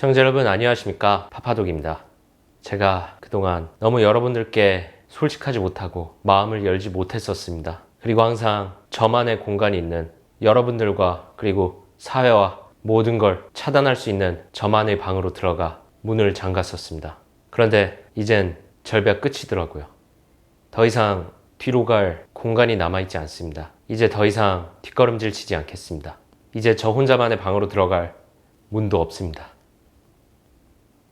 시청자 여러분 안녕하십니까 파파독입니다. 제가 그동안 너무 여러분들께 솔직하지 못하고 마음을 열지 못했었습니다. 그리고 항상 저만의 공간이 있는 여러분들과 그리고 사회와 모든 걸 차단할 수 있는 저만의 방으로 들어가 문을 잠갔었습니다. 그런데 이젠 절벽 끝이더라고요. 더 이상 뒤로 갈 공간이 남아있지 않습니다. 이제 더 이상 뒷걸음질 치지 않겠습니다. 이제 저 혼자만의 방으로 들어갈 문도 없습니다.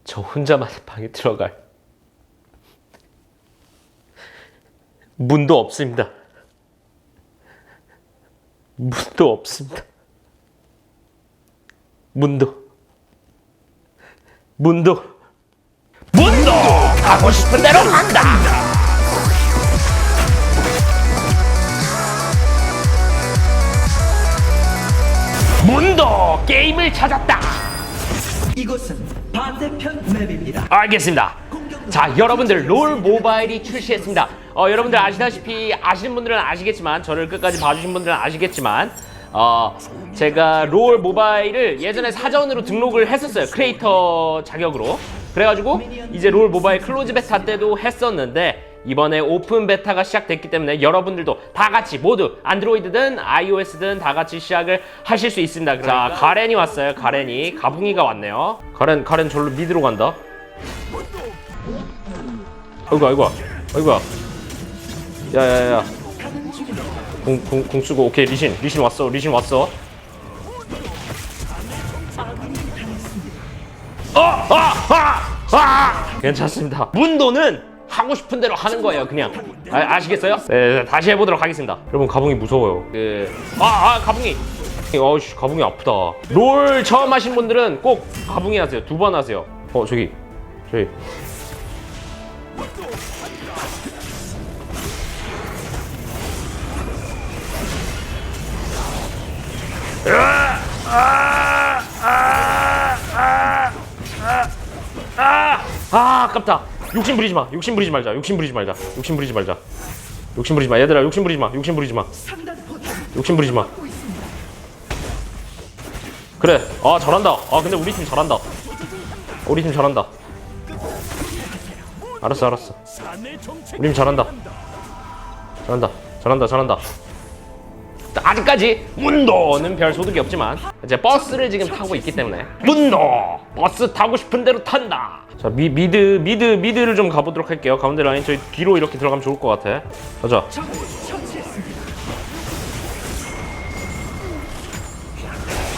저 혼자만의 방에 들어갈 문도 없습니다. 문도 없습니다. 문도 문도 문도 가고 싶은 대로 한다. 문도 게임을 찾았다. 이곳은 반대편 맵입니다. 알겠습니다. 자, 여러분들 롤 모바일이 출시했습니다. 어, 여러분들 아시다시피 아시는 분들은 아시겠지만 저를 끝까지 봐주신 분들은 아시겠지만 어, 제가 롤 모바일을 예전에 사전으로 등록을 했었어요. 크리에이터 자격으로. 그래가지고 이제 롤 모바일 클로즈 베타 때도 했었는데 이번에 오픈 베타가 시작됐기 때문에 여러분들도 다 같이 모두 안드로이드든 iOS든 다 같이 시작을 하실 수 있습니다. 자, 가렌이 왔어요. 가렌이 가붕이가 왔네요. 가렌 가렌 절로 미드로 간다. 아이고 아이고 아이고. 야야야. 공 공 공 쓰고 오케이 리신 리신 왔어 리신 왔어. 아! 괜찮습니다. 문도는 하고 싶은 대로 하는 거예요, 그냥. 아, 시겠어요 네, 다시 해보도록 하겠습니다. 여러분 가봉이 무서워요. 그, 아, 아, 가붕이. 어우씨 가봉이 아프다. 롤 처음 하신 분들은 꼭 가붕이 하세요. 두 번 하세요. 어 저기 저기 아, 아, 아깝다. 욕심 부리지 마. 욕심 부리지 말자. 욕심 부리지 말자. 욕심 부리지 말자. 욕심 부리지 마. 얘들아, 욕심 부리지 마. 욕심 부리지 마. 욕심 부리지 마. 그래. 아, 잘한다. 아, 근데 우리 팀 잘한다. 우리 팀 잘한다. 알았어, 알았어. 우리 팀 잘한다. 잘한다. 잘한다. 잘한다. 아직까지 문도는 별 소득이 없지만 이제 버스를 지금 타고 있기 때문에 문도 버스 타고 싶은 대로 탄다. 자 미, 미드 미드 미드를 좀 가보도록 할게요. 가운데 라인 저희 뒤로 이렇게 들어가면 좋을 것 같아. 가자.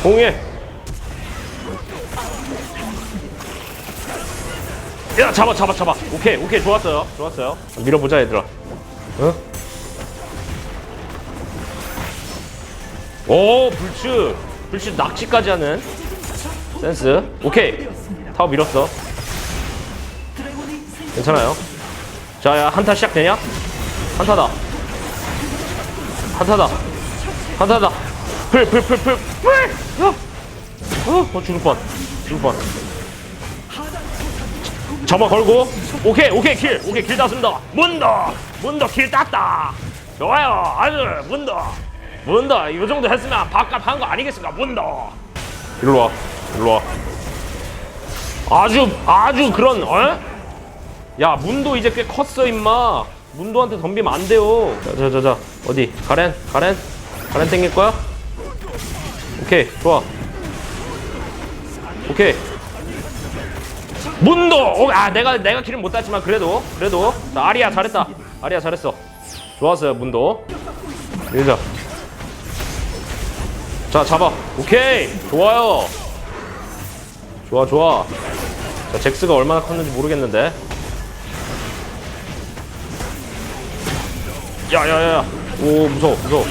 공해. 야 잡아 잡아 잡아. 오케이 오케이 좋았어요 좋았어요. 밀어보자 얘들아. 어? 오 불츠 불츠 낚시까지 하는 센스. 오케이 타워 밀었어. 괜찮아요. 자야 한타 시작되냐? 한타다. 한타다. 한타다. 풀풀풀풀 풀. 어, 어, 어 죽을 뻔. 죽을 뻔. 점화 걸고 오케이 오케이 킬 오케이 킬 땄습니다 문도 문도 킬 땄다 좋아요 아주 문도 문도 이 정도 했으면 바깥 한거 아니겠습니까 문도 일로 와. 일로 와. 아주 아주 그런 어? 야 문도 이제 꽤 컸어 임마 문도한테 덤비면 안 돼요 자자자자 어디? 가렌 가렌 가렌 땡길 거야? 오케이 좋아. 오케이 문도 오, 아 내가 내가 킬을 못 땄지만 그래도 그래도 자, 아리야 잘했다 아리야 잘했어 좋았어요 문도 밀자. 자 잡아. 오케이. 좋아요. 좋아 좋아. 자 잭스가 얼마나 컸는지 모르겠는데. 야야야 오 무서워 무서워.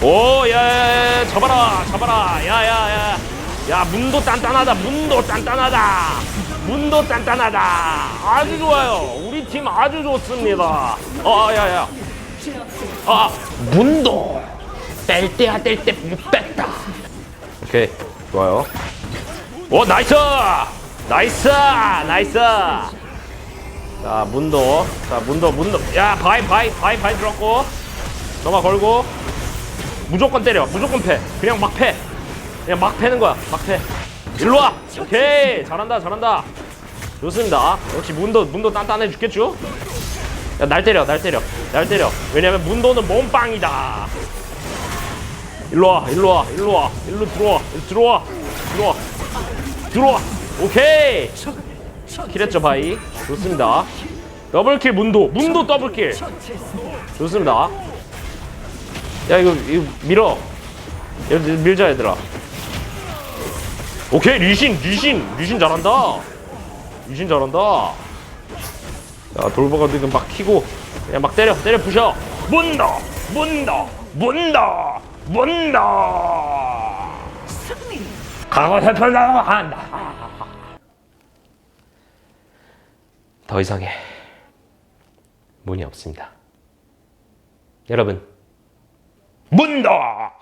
오야야야. 잡아라 잡아라. 야야야. 야 문도 단단하다 문도 단단하다. 문도 단단하다. 아주 좋아요. 우리 팀 아주 좋습니다. 어 야야. 아. 문도 뺄 때야 뗄때못 뺐다 오케이 좋아요. 오 나이스 나이스 나이스 자 문도 자 문도 문도 야 바이 바이 바이 바이 들었고 점화 걸고 무조건 때려 무조건 패 그냥 막 패 그냥 막 패는 거야 막 패. 일로 와. 오케이 잘한다 잘한다. 좋습니다. 역시 문도 문도 단단해 죽겠죠? 야, 날 때려, 날 때려, 날 때려. 왜냐면 문도는 몸빵이다. 일로 와, 일로 와, 일로 와, 일로 들어와, 일로 들어와, 들어와, 들어와. 오케이. 킬했죠, 바이. 좋습니다. 더블킬 문도, 문도 더블킬. 좋습니다. 야, 이거, 이거 밀어. 이거 밀자, 얘들아. 오케이, 리신, 리신, 리신 잘한다. 리신 잘한다. 야 돌보가 지금 막 키고 그냥 막 때려 때려 부셔 문다 문다 문다 문다. 강화사 편나가 한다. 더 이상의 문이 없습니다. 여러분, 문다